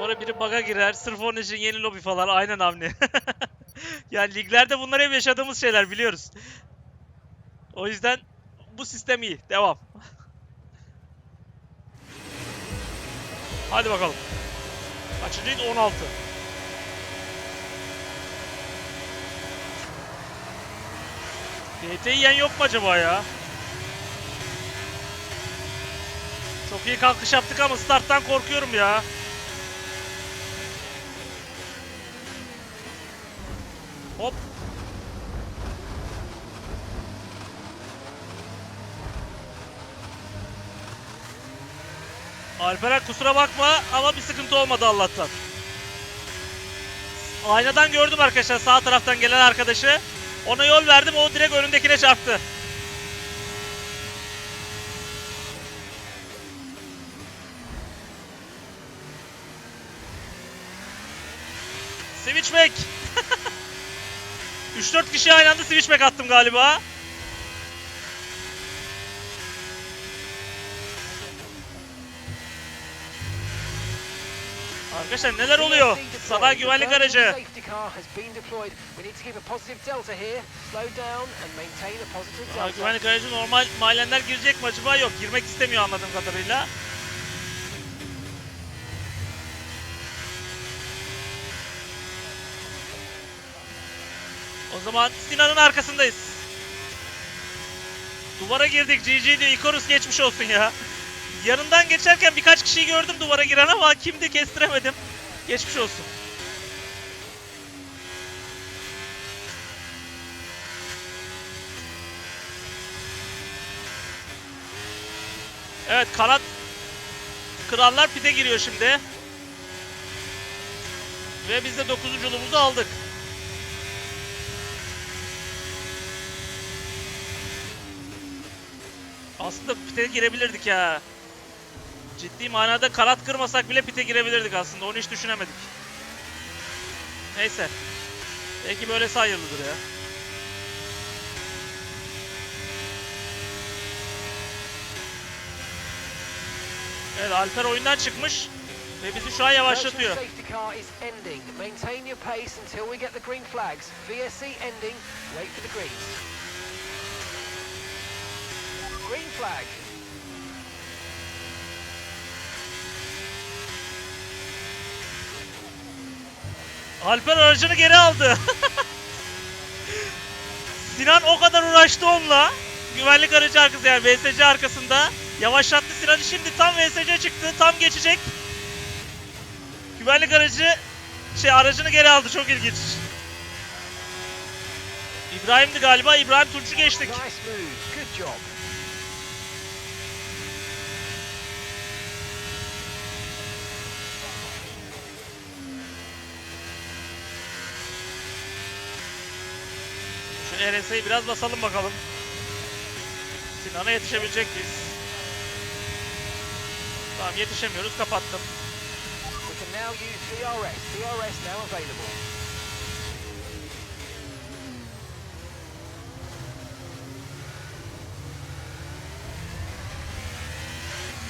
Sonra biri bug'a girer. Sırf onun için yeni lobi falan. Aynen Avni. yani liglerde bunlar hep yaşadığımız şeyler biliyoruz. O yüzden bu sistem iyi. Devam. Hadi bakalım. Kaçıncıydı? 16. DT yiyen yok mu acaba ya? Çok iyi kalkış yaptık ama starttan korkuyorum ya. Hop. Alperen kusura bakma ama bir sıkıntı olmadı Allah'tan. Aynadan gördüm arkadaşlar sağ taraftan gelen arkadaşı. Ona yol verdim o direkt önündekine çarptı. Switchback. 3-4 kişi aynı anda switchback attım galiba. Arkadaşlar neler oluyor? Sabah güvenlik aracı. Safety car has been deployed. We need to keep a positive delta here. Slow down and maintain a positive Sabah delta. güvenlik aracı normal mahallenler girecek mi acaba? Yok girmek istemiyor anladığım kadarıyla. Zaman Sinan'ın arkasındayız. Duvara girdik GG diyor. Icarus geçmiş olsun ya. Yanından geçerken birkaç kişiyi gördüm duvara giren ama kimdi kestiremedim. Geçmiş olsun. Evet kanat krallar pite giriyor şimdi. Ve biz de 9'unculuğumuzu aldık. Aslında pite girebilirdik ya. Ciddi manada kanat kırmasak bile pite girebilirdik aslında. Onu hiç düşünemedik. Neyse. Belki böyle hayırlıdır ya. Evet Alper oyundan çıkmış ve bizi şu an yavaşlatıyor. safety car is ending. Maintain your pace until we get the green flags. VSC ending. Wait for the greens. Green flag. Alper aracını geri aldı. Sinan o kadar uğraştı onunla. Güvenlik aracı arkası yani VSC arkasında. Yavaşlattı Sinan'ı şimdi tam VSC çıktı. Tam geçecek. Güvenlik aracı şey aracını geri aldı. Çok ilginç. İbrahim'di galiba. İbrahim Tunç'u geçtik. Nice RS'yi biraz basalım bakalım. Sinan'a yetişebilecek miyiz? Tamam yetişemiyoruz. Kapattım.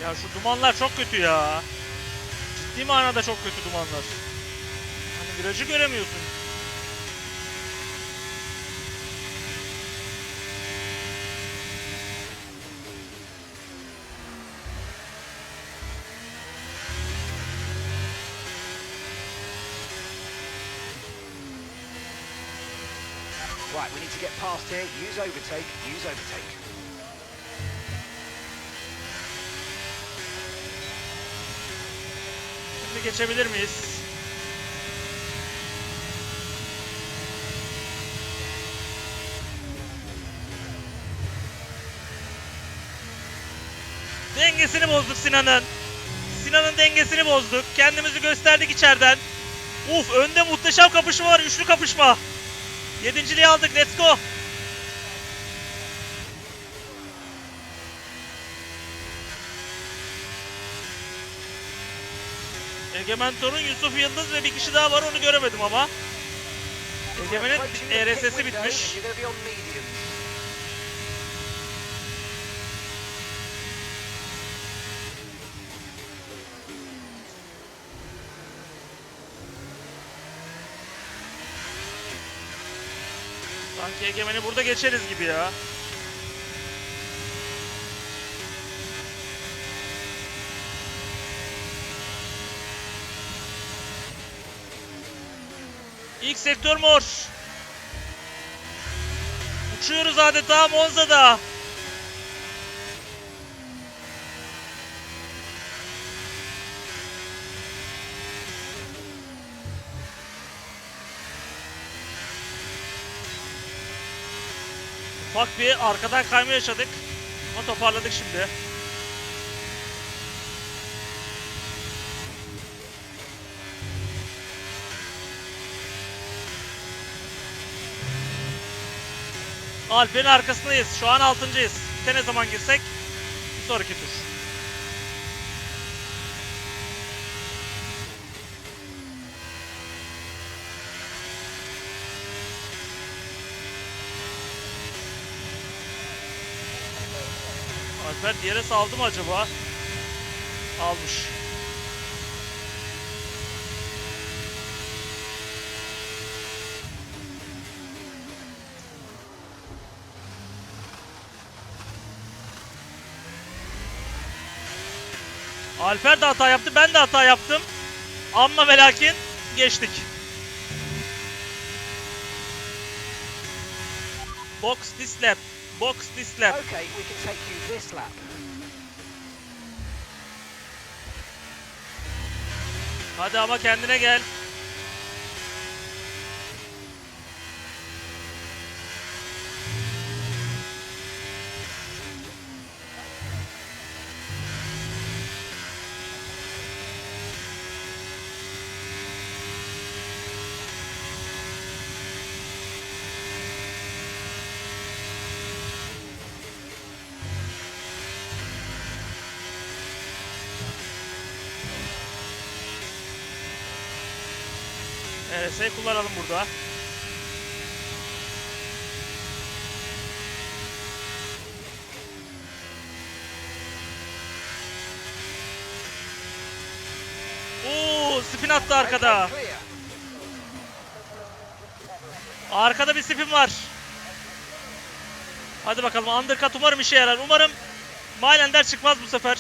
Ya şu dumanlar çok kötü ya. Ciddi manada çok kötü dumanlar. Hani virajı göremiyorsun. To get past here. Use overtake. Use overtake. Şimdi geçebilir miyiz? Dengesini bozduk Sinan'ın. Sinan'ın dengesini bozduk. Kendimizi gösterdik içeriden. Uf önde muhteşem kapışma var. Üçlü kapışma. Yedinciliği aldık. Let's go. Egemen Torun, Yusuf Yıldız ve bir kişi daha var onu göremedim ama. Egemen'in ERS'si window, bitmiş. You're going to be on mediums. Sanki Egemen'i burada geçeriz gibi ya. İlk sektör mor. Uçuyoruz adeta Monza'da. Ufak bir arkadan kayma yaşadık. Ama toparladık şimdi. Alper'in arkasındayız. Şu an 6.'yız. Pite ne zaman girsek? Bir sonraki tur. Alper diğere saldı mı acaba? Almış. Alper de hata yaptı, ben de hata yaptım. Amma ve lakin geçtik. Box this lap. Box this lap. Okay, we can take you this lap. Hadi ama kendine gel. RS'yi kullanalım burada. Oo, spin attı arkada. Arkada bir spin var. Hadi bakalım undercut umarım işe yarar. Umarım Mailender çıkmaz bu sefer.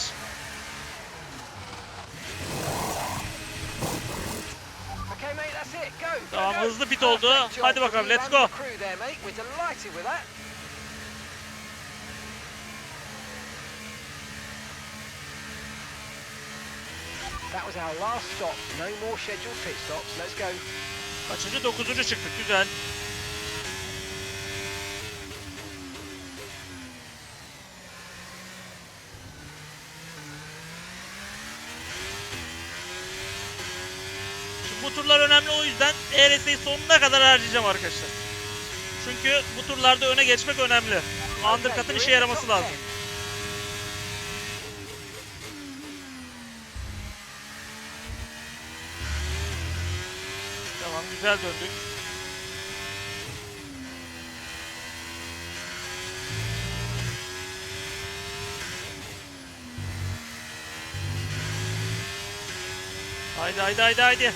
Okay, mate, that's it. Go. go, Tamam, hızlı pit oldu. Hadi bakalım, let's go. That was our last stop. No more scheduled pit stops. Let's go. Kaçıncı? Dokuzuncu çıktık. Güzel. Şimdi bu turlar önemli o ERS'yi sonuna kadar harcayacağım arkadaşlar. Çünkü bu turlarda öne geçmek önemli. Undercut'ın işe yaraması lazım. 10. Tamam güzel döndük. Haydi haydi haydi haydi.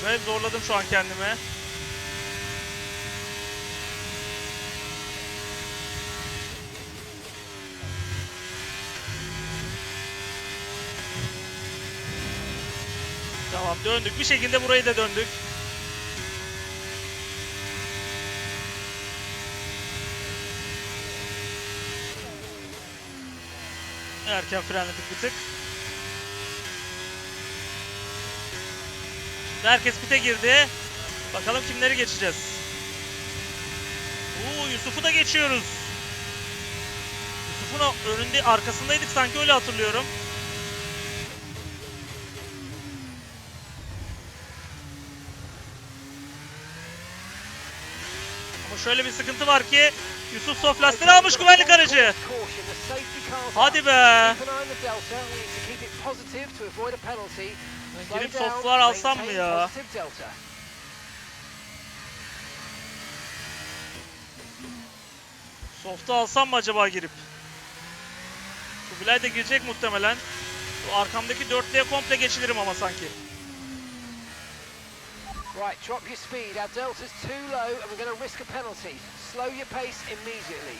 Acayip zorladım şu an kendimi. Tamam döndük. Bir şekilde burayı da döndük. Erken frenledik bir tık. Herkes pite girdi. Bakalım kimleri geçeceğiz. Oo Yusuf'u da geçiyoruz. Yusuf'un önünde arkasındaydık sanki öyle hatırlıyorum. Ama şöyle bir sıkıntı var ki Yusuf soft lastiğini almış güvenlik aracı. Hadi be. Slow Girip softlar alsam mı ya? Soft'u alsam mı acaba girip? Kubilay da girecek muhtemelen. Bu arkamdaki dörtlüye komple geçilirim ama sanki. Right, drop your speed. Our delta's too low and we're going to risk a penalty. Slow your pace immediately.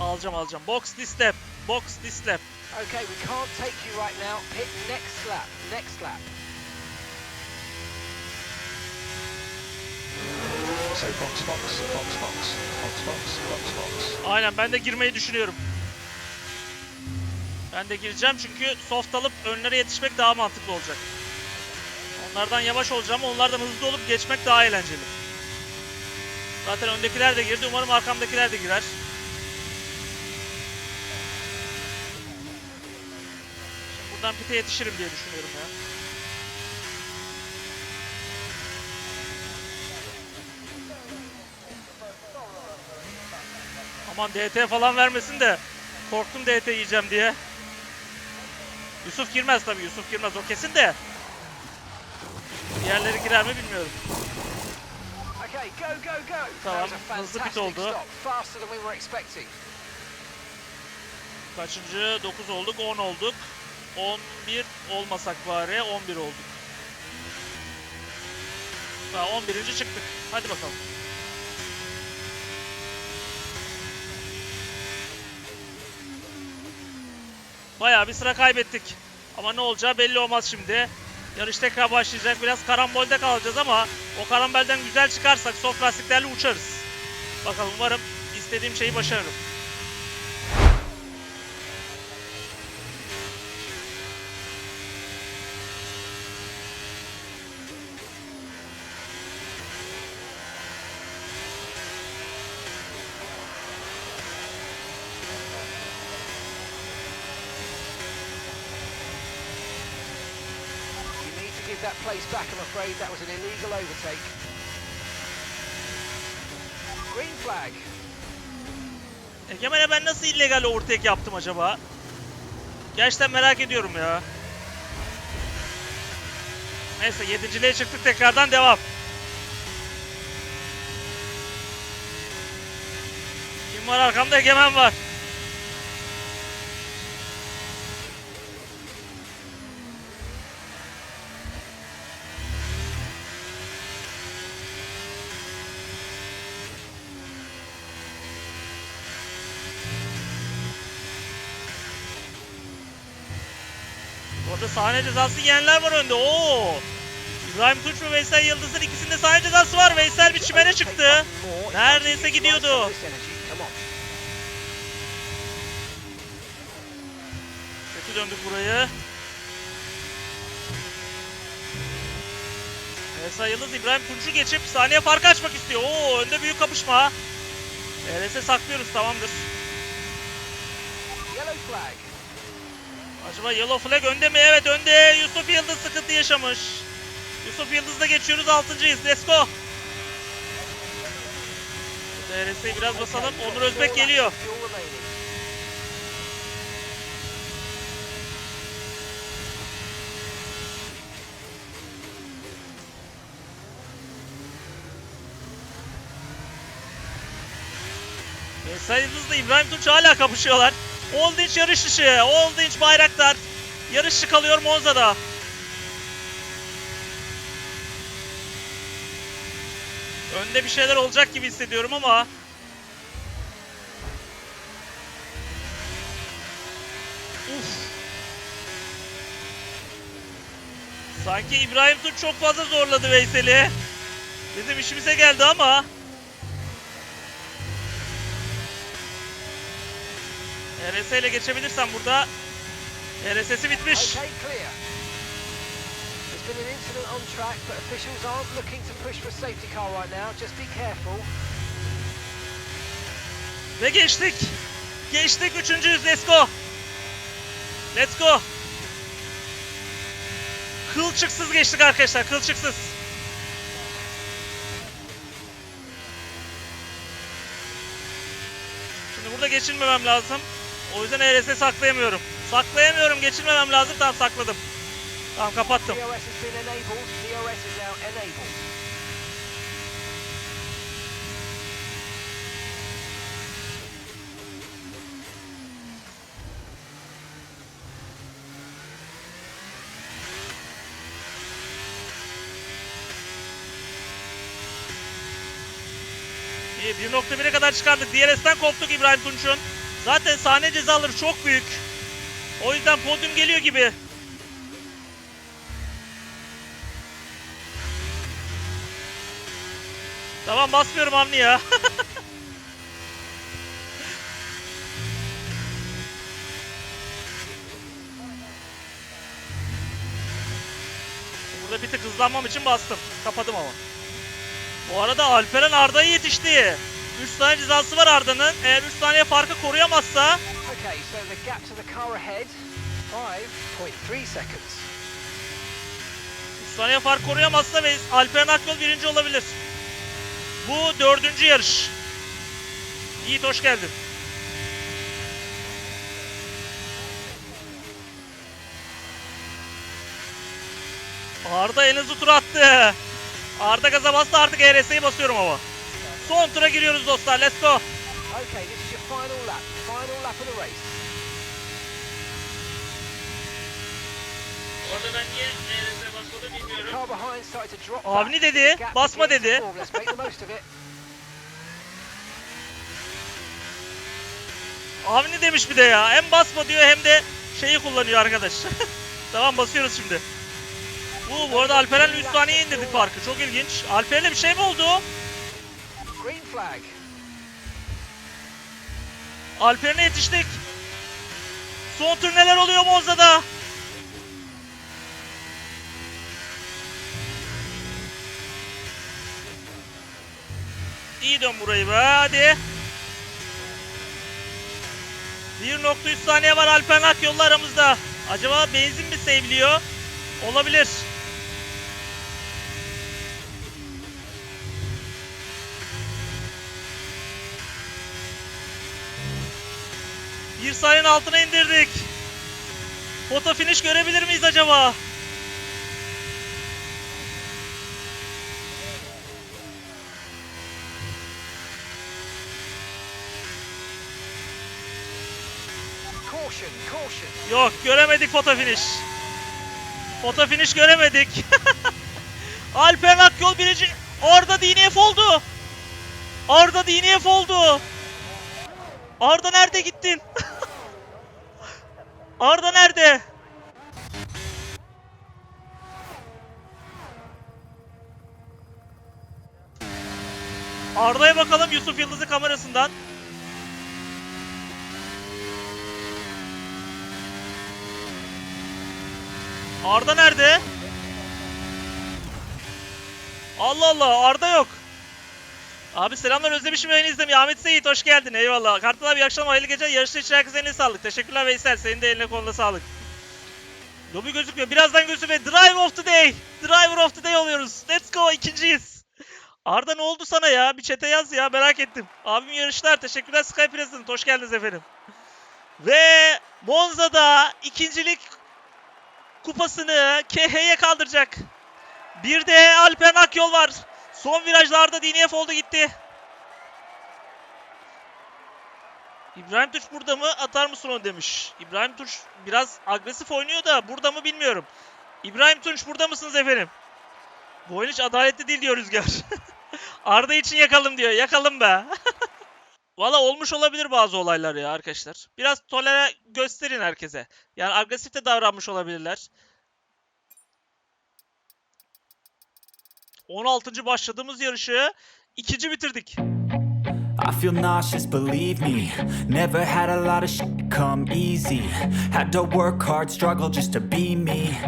Alacağım alacağım. Box this lap. Box this lap. Okay, we can't take you right now. Hit next lap. Next lap. So box, box, box, box, box, box, box, box. Aynen ben de girmeyi düşünüyorum. Ben de gireceğim çünkü soft alıp önlere yetişmek daha mantıklı olacak. Onlardan yavaş olacağım onlardan hızlı olup geçmek daha eğlenceli. Zaten öndekiler de girdi. Umarım arkamdakiler de girer. Buradan pite yetişirim diye düşünüyorum ya. Aman DT falan vermesin de korktum DT yiyeceğim diye. Yusuf girmez tabii Yusuf girmez o kesin de. Diğerleri girer mi bilmiyorum. Okay, go, go, go. Tamam, hızlı pit oldu. Kaçıncı? 9 olduk 10 olduk. 11 olmasak bari 11 olduk. Ha, 11. çıktık. Hadi bakalım. Bayağı bir sıra kaybettik. Ama ne olacağı belli olmaz şimdi. Yarış tekrar başlayacak. Biraz karambolde kalacağız ama o karambolden güzel çıkarsak soft lastiklerle uçarız. Bakalım umarım istediğim şeyi başarırım. You need to give that place back, I'm afraid. That was an illegal overtake. Green flag. Egemen'e ben nasıl illegal overtake yaptım acaba? Gerçekten merak ediyorum ya. Neyse yedinciliğe çıktık tekrardan devam. Kim var arkamda Egemen var. Orada sahne cezası yiyenler var önde. Oo. İbrahim Tunç ve Veysel Yıldız'ın ikisinde sahne cezası var. Veysel bir çimene çıktı. Neredeyse gidiyordu. Kötü döndük burayı. Veysel Yıldız İbrahim Tunç'u geçip saniye farkı açmak istiyor. Oo önde büyük kapışma. RS'e saklıyoruz tamamdır. Yellow flag. Acaba Yellow Flag önde mi? Evet önde. Yusuf Yıldız sıkıntı yaşamış. Yusuf Yıldız'la geçiyoruz. Altıncıyız. Let's go. DRS'yi biraz basalım. Onur Özbek geliyor. Veysel Yıldız'la İbrahim Tunç hala kapışıyorlar. Oldinç yarış dışı. Oldinç Bayraktar. Yarış dışı kalıyor Monza'da. Önde bir şeyler olacak gibi hissediyorum ama Uf. Sanki İbrahim Tunç çok fazla zorladı Veysel'i. Bizim işimize geldi ama RS ile geçebilirsem burada RSS'i bitmiş. Okay, clear. There's been an incident on track, but officials aren't looking to push for a safety car right now. Just be careful. Ve geçtik. Geçtik üçüncüyüz. Let's go. Let's go. Kılçıksız geçtik arkadaşlar. Kılçıksız. Şimdi burada geçilmemem lazım. O yüzden ERS'i saklayamıyorum. Saklayamıyorum. Geçirmemem lazım. Tamam sakladım. Tamam kapattım. İyi 1.1'e kadar çıkardık. DRS'ten koptuk İbrahim Tunç'un. Zaten sahne cezaları çok büyük. O yüzden podyum geliyor gibi. Tamam basmıyorum Avni ya. Burada bir tık hızlanmam için bastım. Kapadım ama. Bu arada Alperen Arda'ya yetişti. 3 tane cezası var Arda'nın. Eğer 3 saniye farkı koruyamazsa Okay, so the gap to the car ahead, 5.3 seconds. 3 saniye fark koruyamazsa ve Alperen Akyol birinci olabilir. Bu dördüncü yarış. Yiğit hoş geldin. Arda en hızlı tur attı. Arda gaza bastı artık ERS'yi basıyorum ama. Son tura giriyoruz dostlar. Let's go. Okay, this is your final lap, final lap of the race. Orada ben niye ERS'ye basmadım bilmiyorum. car behind started to drop Avni back. dedi, basma dedi. Let's make the most of it. Avni demiş bir de ya. Hem basma diyor hem de şeyi kullanıyor arkadaş. tamam basıyoruz şimdi. Bu bu arada Alperen'le 3 saniye indirdik farkı. Çok ilginç. Alperen'le bir şey mi oldu? Green flag. Alperen'e yetiştik. Son tur neler oluyor Monza'da? İyi dön burayı be hadi. 1.3 saniye var Alperen Akyol'la aramızda. Acaba benzin mi seviliyor? Olabilir. Bir saniyenin altına indirdik. Foto finish görebilir miyiz acaba? Caution, caution. Yok göremedik foto finish. Foto finish göremedik. Alper Akyol birinci. Arda DNF oldu. Arda DNF oldu. Arda nerede gittin? Arda nerede? Arda'ya bakalım Yusuf Yıldız'ı kamerasından. Arda nerede? Allah Allah Arda yok. Abi selamlar özlemişim yayını izlemeyi. Ahmet Seyit hoş geldin eyvallah. Kartal abi iyi akşamlar hayırlı geceler. Yarışta için herkese eline sağlık. Teşekkürler Veysel. Senin de eline koluna sağlık. Lobi gözükmüyor. Birazdan gözüküyor ve Drive of the Day. Driver of the Day oluyoruz. Let's go ikinciyiz. Arda ne oldu sana ya? Bir çete yaz ya merak ettim. Abim yarışlar. Teşekkürler Sky President. Hoş geldiniz efendim. Ve Monza'da ikincilik kupasını KH'ye kaldıracak. Bir de Alpen Akyol var. Son virajlarda DNF oldu gitti. İbrahim Tunç burada mı atar mısın onu demiş. İbrahim Tunç biraz agresif oynuyor da burada mı bilmiyorum. İbrahim Tunç burada mısınız efendim? Bu oyun hiç adaletli değil diyor Rüzgar. Arda için yakalım diyor. Yakalım be. Valla olmuş olabilir bazı olaylar ya arkadaşlar. Biraz tolere gösterin herkese. Yani agresif de davranmış olabilirler. 16. başladığımız yarışı ikinci bitirdik. I feel nauseous, believe me. Never had a lot of shit come easy. Had to work hard, struggle just to be me.